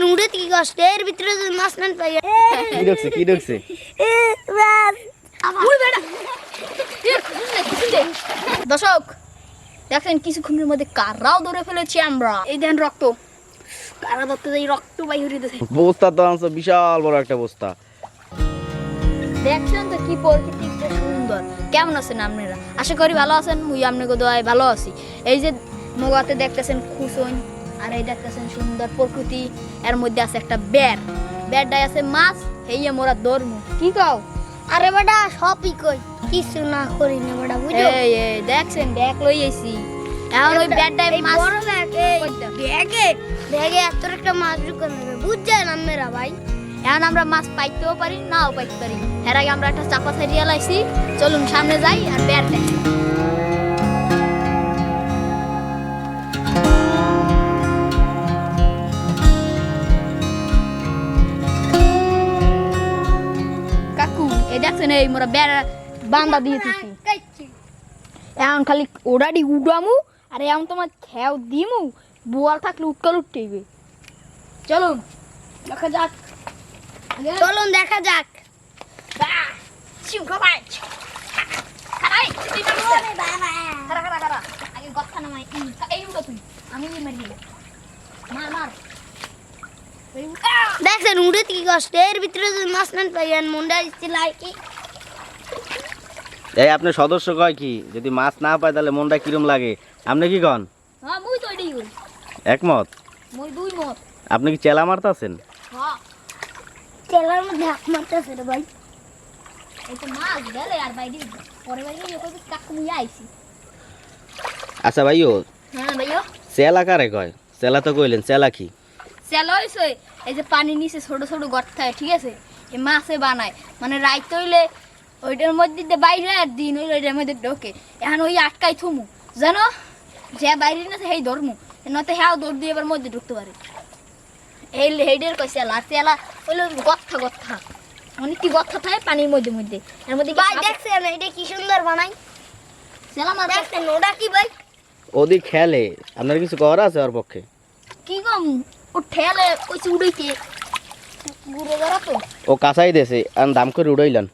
দেখছেন উড়ে কি কষ্ট এর ভিতরে যদি মাছ নেন পাই কি ঢুকছে কি ঢুকছে দর্শক দেখেন কিছুক্ষণের মধ্যে কারাও ধরে ফেলেছি আমরা এই দেন রক্ত কারা ধরতে যাই রক্ত বাই হয়ে দিতেছে বস্তা তো আনছো বিশাল বড় একটা বস্তা দেখছেন তো কি প্রকৃতিটা সুন্দর কেমন আছেন আপনারা আশা করি ভালো আছেন মুই আপনাকে দোয়ায় ভালো আছি এই যে মোগাতে দেখতেছেন খুশন আর এই দেখতেছেন সুন্দর প্রকৃতি এর মধ্যে আছে একটা বের বেরটাই আছে মাছ হেইয়ে মোরা দৌড়মু কি কও? আরে বেটা সবই কই। কিছু না করি না বেটা বুঝো এই এই দেখছেন ব্যাগ লই আইছি। এখন ওই এই মাছ বড় ব্যাগ। ব্যাগে? ব্যাগে এত একটা মাছ ঢুকানো বুঝছেন আমরা ভাই? এখন আমরা মাছ পাইতেও পারি নাও পাইতে পারি। এর আগে আমরা একটা চাপা ছাড়িয়ে লাইছি। চলুন সামনে যাই আর বের দেখি। দেখছেন এই মোরা বেড়া বান্দা দিয়ে দিছি। এখন খালি ওডাডি উডামু আর এখন তোমার খেয়াও দিমু বোয়াল থাকলে উটকাল উঠতেইবে চলুন দেখা যাক। চলুন দেখা যাক! দেখছেন উড়ে কি কষ্ট। এর ভিতরে যদি মাছ নেন পাই মুন্ডা দিচ্ছিল আর কি এই আপনার সদস্য কয় কি? যদি মাছ না পায় তাহলে মনটা কিরম লাগে? আপনি কি কন? হ্যাঁ একমত? মুই দুই মত। আপনি কি চেলা মারতাছেন হ্যাঁ। তেলার মধ্যে হাত মারতেছে রে ভাই। এই তো মাছ গেলে আর বাইরে পরে বাইরে করবি কাকু মুই আইছি। আচ্ছা ভাইও হ্যাঁ ভাইয়া চেলা কারে কয়? চেলা তো কইলেন চেলা কি? চেলা হইছে এই যে পানি নিচে ছোট ছোট গর্ত থাকে ঠিক আছে? এই মাছে বানায়। মানে রাইত হইলে ওইটার মধ্যে দিয়ে বাইরে আর দিন হইলে ওইটার মধ্যে ঢোকে। এখন ওই আটকাই থুমু। জানো? যে বাইরে না সেই ধরমু। নতে হ্যাঁ দৌড় দিয়ে এবার মধ্যে ঢুকতে পারে। এই হেডের কই চেলা আর চেলা হইল গথা গথা। অনেক কি গথা থাকে পানির মধ্যে মধ্যে। এর মধ্যে কি ভাই দেখছেন এটা কি সুন্দর বানাই? চেলা মাছ দেখছেন ওটা কি ভাই? ওদি খেলে। আপনার কিছু করা আছে ওর পক্ষে? কি গম ও ঠেলে ওই উড়াইতে। বেড়া তো। ও কাঁচাই দেছে আর দাম করে উড়াইলেন।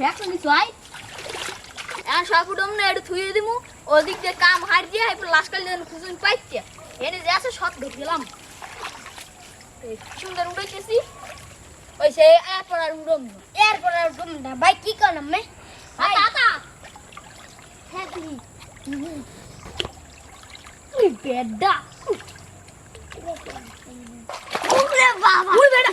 দেখো নি সাই আর সব উডম না একটু থুয়ে দিমু। ওদিক দিয়ে কাম হার দিয়ে হাই লাশ কাল দেন খুঁজুন পাইতে এনে যে আছে সব দেখলাম এই সুন্দর উড়াইতেছি ওই সে এরপর আর উড়ম না এরপর আর তোমরা ভাই কি করলাম মে হাই তাতা হ্যাঁ তুমি। বেডা। ওরে বাবা। উড় বেডা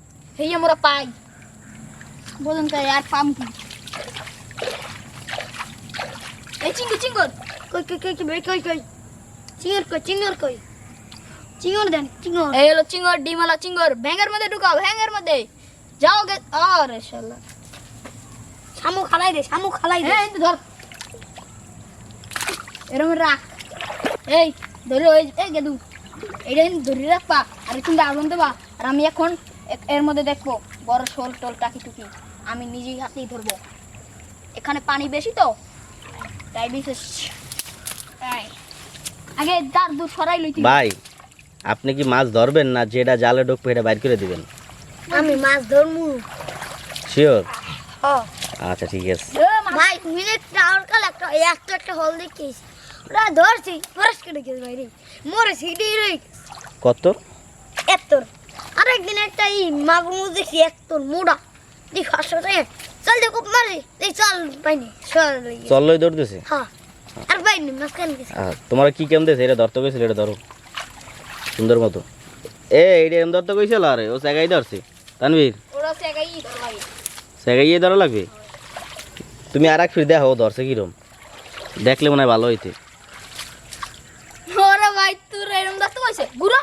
এই আমরা পাই বোঝেন তাই আর পাম কি এই চিঙ্গু চিঙ্গুর কই কই কই কই কই কই চিংড় কই চিংড় কই চিংড় দেন চিংড় এই হলো চিঙ্গর ডিমালা চিঙ্গর ভ্যাঙ্গের মধ্যে ঢুকাও ভ্যাঙ্গের মধ্যে যাও গে আরে শালা শামু খালাই দে শামু খালাই দে এই ধর এরকম রাখ এই ধরে ওই এই গেদু এটা ধরে রাখবা আর কিন্তু আগুন দেবা আর আমি এখন এর মধ্যে দেখব বড় শোল টোল টাকি টুকি। আমি নিজেই হাতেই ধরবো। এখানে পানি বেশি তো? তাই বিশেষ আগে দার দূর সরাই লইতি ভাই আপনি কি মাছ ধরবেন না যেটা জালে ঢুকবে এটা বাইর করে দিবেন? আমি মাছ ধরমু। শিওর হ। আচ্ছা ঠিক আছে। ভাই মিনিট টাওয়ার কালা এই একটা একটা হল দেখিস। ওরা ধরছি ফরেস কেটে গেছে বাইরে মরে সিটেই রয়ে গেছে। কত? এত্তর আরেকদিন একটা এই মাগুমু দেখি এত্তর মোড়া। দেখি পাঁচশো টাকা চল দেখো মারি। এই চল পাইনি চল দৌড়তেছে? হ্যাঁ। আর পাইনি মাঝখানে গেছে। তোমরা কি দিয়েছে এটা ধরতে গেছিল এটা ধরো। সুন্দর মতো। এ এম ধরতে গেছিল আরে ও জায়গায় ধরছে। তানবীর ওরা লাগে জায়গায় ধরা লাগবে? তুমি আর এক ফির দেখো ধরছে কিরম। দেখলে মনে হয় ভালো হইতে। ওরে ভাই তোর পাইছে গুড়া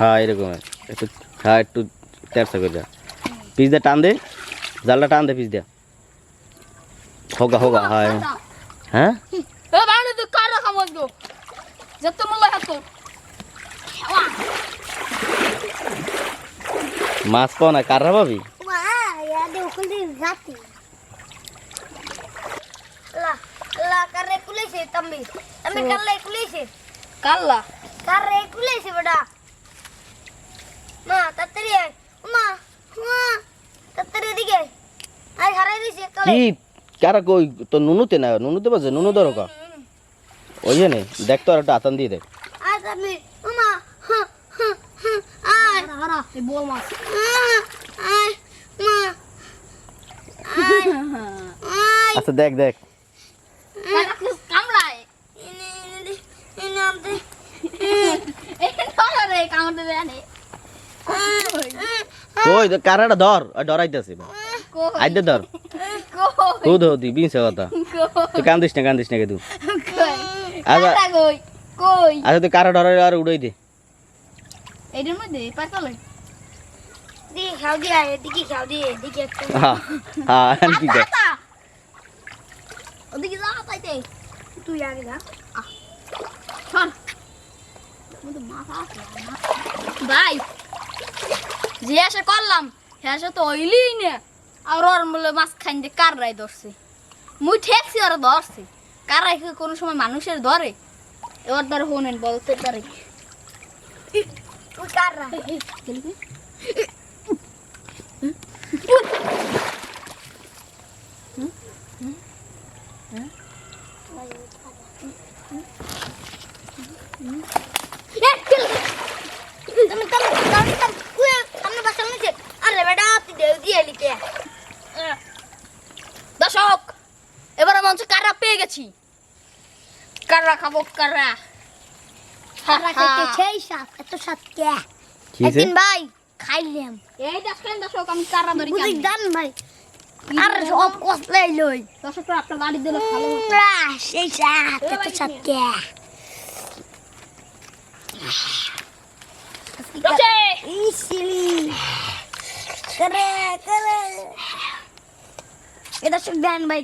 হ্যাঁ এরকম। একটু হ্যাঁ একটু তেরসা করে যা। পিস দিয়ে টান দে। জালটা টান দে পিস দিয়া হোগা হোগা হ্যাঁ। হ্যাঁ? মাছ পাও না পাবি? কারে কুলেছে কাল্লা? কারে কুলেছে বেটা মা তাড়াতাড়ি আয় মা মা তাড়াতাড়ি এদিকে আয়। আয় হারাই দিছে কালে কি? কারা কই তো নুনুতে না? নুনুতে বাজে নুনু ধরো কা। ওই যে নে দেখ তো আর একটা আতান দিয়ে দেখ। হ্যাঁ হ্যাঁ হ্যাঁ আচ্ছা দেখ দেখ। তো কারাটা ধর ডরাইতেছে। আইদে ধর। কো কু ধো দি বিনছে কথা। তুই কান্দিস না কান্দিস না কে তুই কই? আচ্ছা। কই? কই? আচ্ছা তুই কারা ডরাই আর উড়াই দে। এটার মধ্যে পাতলে হ্যাঁ। হ্যাঁ তুই আগে যা। ভাই যে এসে করলাম সে তো হইলি না। আর ওর বলে মাছ খাইন যে কার রায় ধরছে মুই ঠেকছি ওরা ধরছে কার রায় কোনো সময় মানুষের ধরে এবার ধরে হোনেন বলতে পারে তুই কার রা তুমি তুমি তুমি তুমি কুয়ে সামনে বাসা নিচে আরে বেটা তুই দেও দিয়ে লিখে দর্শক এবার আমি হচ্ছে কাররা পেয়ে গেছি কাররা খাব কাররা সারা খাইতে সেই সাত এত সাত কে? একদিন ভাই খাইলাম। এই দেখেন দর্শক আমি কাররা ধরি বুঝি খাই। ভাই। আর সব কসলাই লই। দর্শকরা আপনার বাড়ি দিলে ভালো সেই সাত এত সাত কে? করে করে এটা দেন ভাই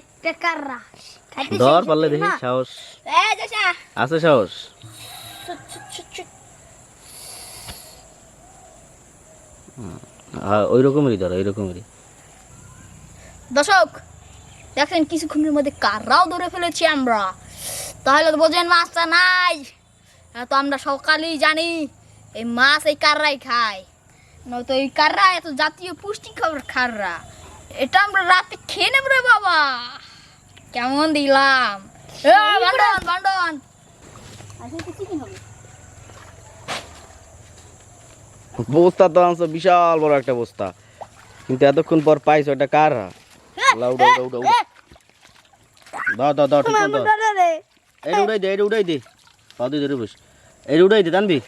ধর পারলে দেখি সাহস। আছে সাহস। হ্যাঁ ওই রকমেরই ধর ওই রকমেরই দর্শক দেখেন কিছুক্ষণের মধ্যে কাররাও ধরে ফেলেছি আমরা। তাহলে তো বোঝেন মাছটা নাই। হ্যাঁ, তো আমরা সকালেই জানি এই মাছ এই কাররাই খায়। নয়তো এই কাররা এত জাতীয় পুষ্টি খাবার খাররা। এটা আমরা রাতে খেয়ে নেব রে বাবা। কেমন দিলাম। বান্ডন বান্ডন বস্তা তো আনছো বিশাল বড় একটা বস্তা। কিন্তু এতক্ষণ পর পাইছো এটা কার লাউ উড়া উড়া উড়া দাও দাও দাও ঠিক মুন্ডারে এটা উড়াই দে এটা উড়াই দে। পাও দিয়ে ধরে বস। এটা উড়াই দে জানবি?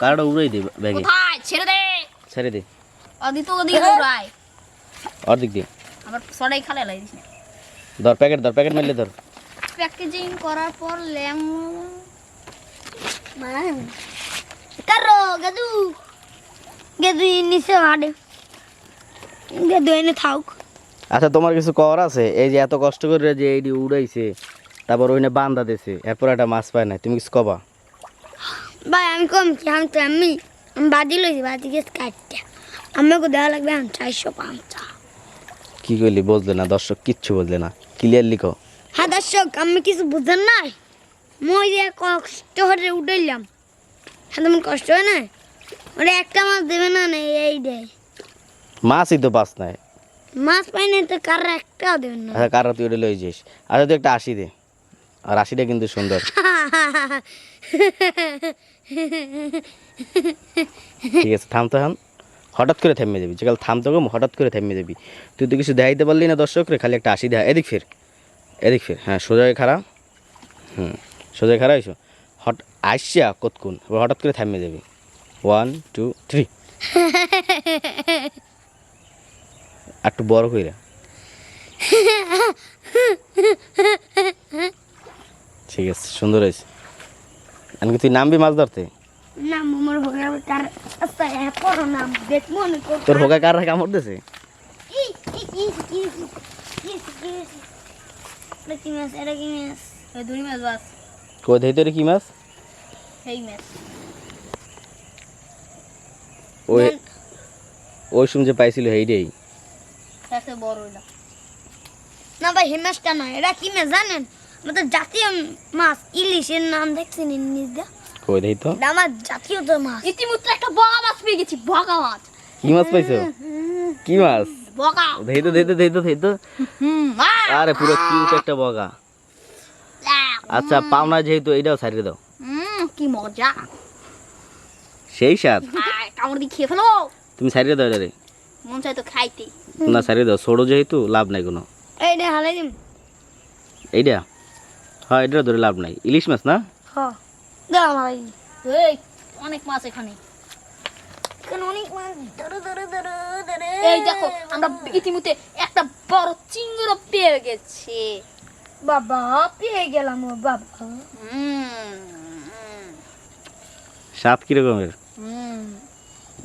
কারটা উড়াই দে ব্যাগে। কোথায়? ছেড়ে দে। ছেড়ে দে। অদিত ওদিকে উড়ায় অর্ধেক দিয়ে আবার সরাই খালে লাগিস না। ধর প্যাকেট ধর প্যাকেট মারলে ধর। প্যাকেজিং করার পর লেমন মান। কারও গেদু গেদু নিচে হাডে গেদু এনে থাক আচ্ছা তোমার কিছু কর আছে? এই যে এত কষ্ট করে যে এইটি উড়াইছে তারপর ওইনে বান্দা দিছে এরপর একটা মাছ পায় না তুমি কিছু কবা? ভাই আমি কম কি? আমি তো আমি আমি বাদি লইছি বাদি গেছ কাটতে। আমাকে দেওয়া লাগবে আমি চারশো পাঁচটা কি করলি বুঝলে না দর্শক কিচ্ছু বুঝলে না। ক্লিয়ার লিখো হ্যাঁ দর্শক আমি কিছু বুঝেন নাই। মই যে কষ্ট করে উঠাইলাম। হ্যাঁ তেমন কষ্ট হয় না ওটা একটা মাছ দেবে না না এই দেয় মাছই তো পাস নাই। মাছ পাই নাই তো কার একটাও দেবেন না। আচ্ছা কার তুই ওটা লই যাস। আচ্ছা তুই একটা আশি দে আর আশিটা কিন্তু সুন্দর। ঠিক আছে থাম তো এখন। হঠাৎ করে থেমে যাবি। যেকাল থামতে গো হঠাৎ করে থেমে যাবি। তুই তো কিছু দেখাইতে পারলি না দর্শক রে খালি একটা আশি দেখা। এদিক ফের। এদিক ফের হ্যাঁ সোজা হয়ে খাড়া হুম সোজা হয়ে খাড়া হয়েছো হট আসছিয়া কতক্ষণ এবার হঠাৎ করে থেমে যাবি ওয়ান টু থ্রি একটু বড় কইরা ঠিক আছে সুন্দর হয়েছে এমনকি তুই নামবি মাছ ধরতে আচ্ছা মনে তোর হোকা কার কামড় ই এটা কি মাছ? এটা কি মাছ? ওই দুই মাছ বাস কই দেই তোর কি মাছ? সেই মাছ। ওই ওই সময় যে পাইছিল হেইটাই একটা বড় ওইটা না ভাই হে মাছটা না এটা কি মাছ জানেন? আমাদের জাতীয় মাছ। ইলিশের নাম দেখছেন কই দেই তো। আমার জাতীয় তো মাছ। ইতিমধ্যে একটা বগা মাছ পেয়ে গেছি বগা মাছ। কি মাছ পাইছো? কি মাছ? বগা। দেই তো দেই তো দেই তো দেই তো। হুম আরে পুরো কিউট একটা বগা। আচ্ছা পাওনা যেহেতু এইটাও ছাড়িয়ে দাও। কি মজা। সেই স্বাদ। আয়, কামড় দিয়ে খেয়ে ফেলো। তুমি ছাড়িয়ে দাও এটা রে। মন চাই তো খাইতে। না ছাড়িয়ে দাও। ছোটো যেহেতু লাভ নাই কোনো। এইটা হালাই দিম। এইটা? হ্যাঁ এটা ধরে লাভ নাই। ইলিশ মাছ না? হ। দাও আমার এই অনেক মাছ এখানে। এখানে অনেক মাছ ধরো ধরো ধরো ধরো এই দেখো আমরা ইতিমধ্যে একটা বড় চিংড়ি পেয়ে গেছি। বাবা পেয়ে গেলাম ও বাবা। কিরকমের?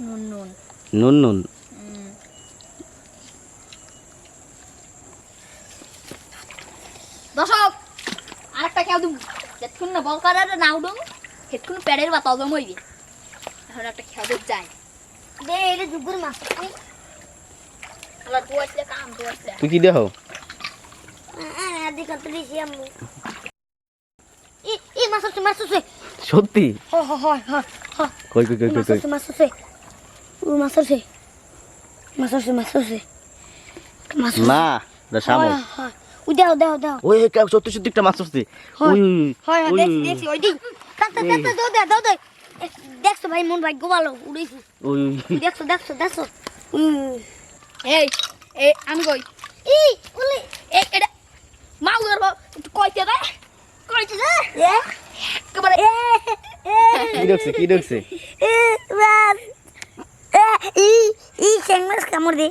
নুন নুন। নুন নুন। হুম। আরেকটা খেয়াল দিব। যেতক্ষণ না বলকার না উঠুন সেতক্ষণ প্যাডের বা তজম হইবে। এখন একটা খেয়াল দিব তুই কি দেহ সত্যি? কই কই কই কই না এটা শামুক। ওই দাও দাও দাও। ওই সত্যি সত্যি একটা মাছ আসছে হয়, ওই ওই, দেখছি ওই, দাও দে দাও দে দেখছ ভাই মন ভাগ্য ভালো উড়েছি। দেখছ দেখছ দেখছ। উম। এই এই আমি কই? ই ওলে। এই এটা মাউ ধরবো একটু কইতে দে কইতে দে। এ? একেবারে। এ এ। কি দেখছে কি দেখছে? এ এ ই ই চেং মাছ কামড় দে।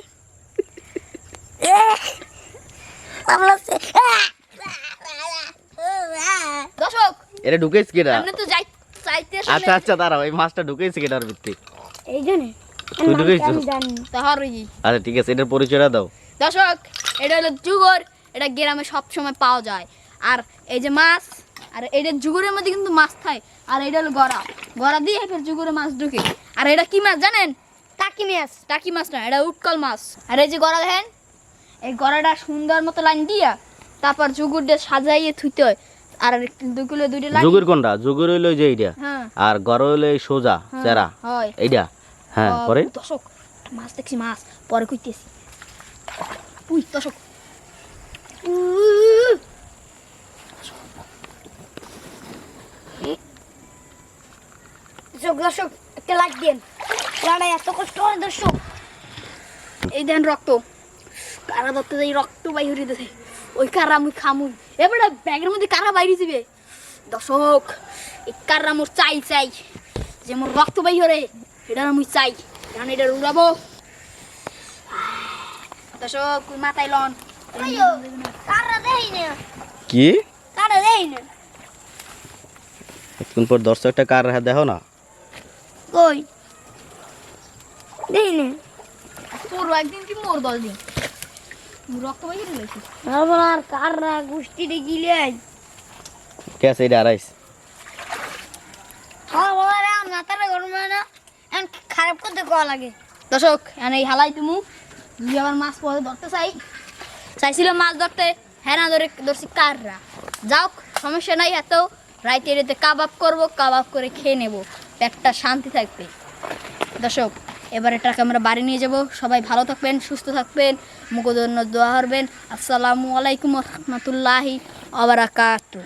এ পাবলাছে দর্শক। এটা ঢুকেছে কেটা আপনি তো আচ্ছা আচ্ছা দাঁড়াও এই মাছটা ঢুকেছে কেটার ভিত্তি? এই জন্য। তুই ঢুকেছিস? আমি আচ্ছা ঠিক আছে এটার পরিচয়টা দাও। দর্শক এটা হলো জুগর এটা গ্রামে সব সময় পাওয়া যায়। আর এই যে মাছ আর এটা জুগুরের মধ্যে কিন্তু মাছ থাকে। আর এটা হলো গড়া। গড়া দিয়ে ফের জুগুরে মাছ ঢুকে। আর এটা কি মাছ জানেন? টাকি মাছ। টাকি মাছ না এটা উটকল মাছ। আর এই যে গড়া দেখেন? এই গড়াটা সুন্দর মতো লাইন দিয়া তারপর জুগুর দিয়ে সাজাইয়ে থুইতে হয়। আর দুগুলো দুইটা লাইন যুগের কোনটা? যুগের হইল যে এইটা। হ্যাঁ। আর গড় হইল এই সোজা হ্যাঁ, চেরা। এইটা? হ্যাঁ পরে? দর্শক মাছ দেখছি মাছ। পরে কইতেছি। উই দর্শক দর্শক দর্শক একটা লাইক দিন। এত কষ্ট হয় দর্শক। এই দেন রক্ত। কারা ধরতে যাই রক্ত বাই হরি ওই কারা মুই খামুই। এবারে ব্যাগের মধ্যে কারা বাইরে যাবে? দর্শক এই কারা মোর চাই চাই। যে মোর রক্ত বাই হরে এটা মুই চাই। কারণ এটা উড়াবো দর্শক তুই মাথায় লন। কি? কারা দেই না। এখন পর দর্শকটা কার হাত দেখো না। কই? দেই না। তোর একদিন কি মোর দশ দিন? রক্ত এটা? হ্যাঁ গরম না। খারাপ করতে লাগে? দর্শক এই হালাই তুমি। আবার মাছ পরে ধরতে চাই। চাইছিল মাছ ধরতে হ্যাঁ না ধরে ধরছি কাররা। যাও সমস্যা নাই এত। রাইতে রেতে কাবাব করব কাবাব করে খেয়ে নেব। পেটটা শান্তি থাকবে। দর্শক এবার ট্রাকে আমরা বাড়ি নিয়ে যাব। সবাই ভালো থাকবেন, সুস্থ থাকবেন মুখোদন্য দোয়া করবেন। আসসালামু আলাইকুম রহমতুল্লাহি আবরাকাতু